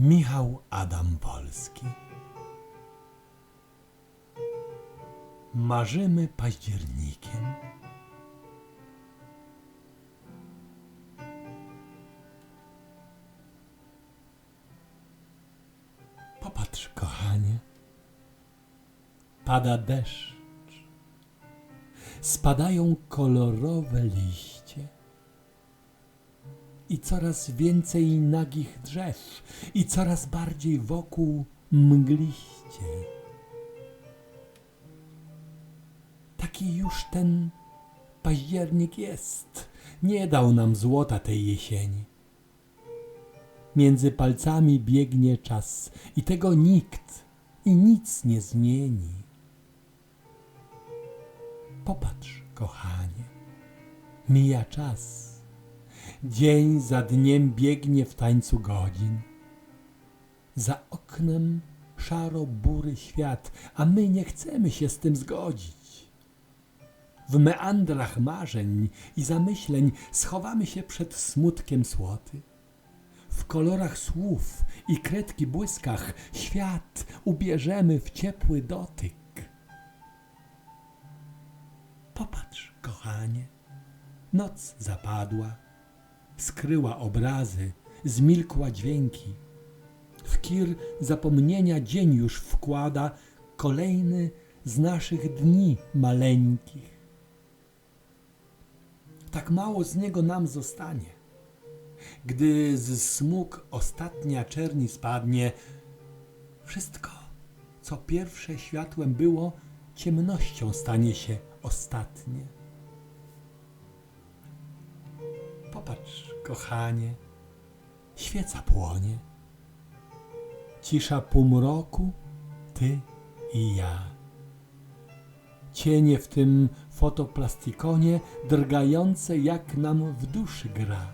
Michał Adam Polski. Marzymy październikiem. Popatrz, kochanie. Pada deszcz. Spadają kolorowe liście i coraz więcej nagich drzew, i coraz bardziej wokół mgliście. Taki już ten październik jest. Nie dał nam złota tej jesieni. Między palcami biegnie czas i tego nikt i nic nie zmieni. Popatrz, kochanie, mija czas. Dzień za dniem biegnie w tańcu godzin. Za oknem szaro-bury świat, a my nie chcemy się z tym zgodzić. W meandrach marzeń i zamyśleń schowamy się przed smutkiem słoty. W kolorach słów i kredki błyskach świat ubierzemy w ciepły dotyk. Popatrz, kochanie, noc zapadła, skryła obrazy, zmilkła dźwięki. W kir zapomnienia dzień już wkłada kolejny z naszych dni maleńkich. Tak mało z niego nam zostanie. Gdy z smug ostatnia czerni spadnie, wszystko, co pierwsze światłem było, ciemnością stanie się ostatnie. Popatrz, kochanie, świeca płonie. Cisza półmroku, ty i ja. Cienie w tym fotoplastikonie drgające jak nam w duszy gra.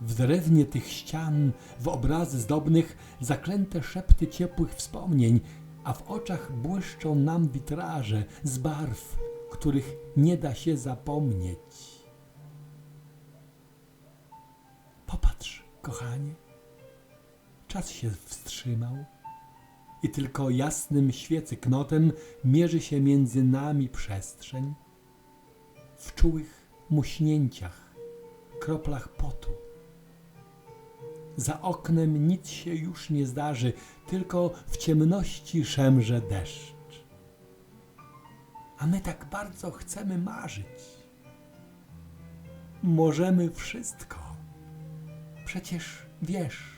W drewnie tych ścian, w obrazy zdobnych, zaklęte szepty ciepłych wspomnień, a w oczach błyszczą nam witraże z barw, których nie da się zapomnieć. Popatrz, kochanie, czas się wstrzymał i tylko jasnym świecyknotem mierzy się między nami przestrzeń. W czułych muśnięciach, kroplach potu. Za oknem nic się już nie zdarzy, tylko w ciemności szemrze deszcz. A my tak bardzo chcemy marzyć. Możemy wszystko. Przecież wiesz.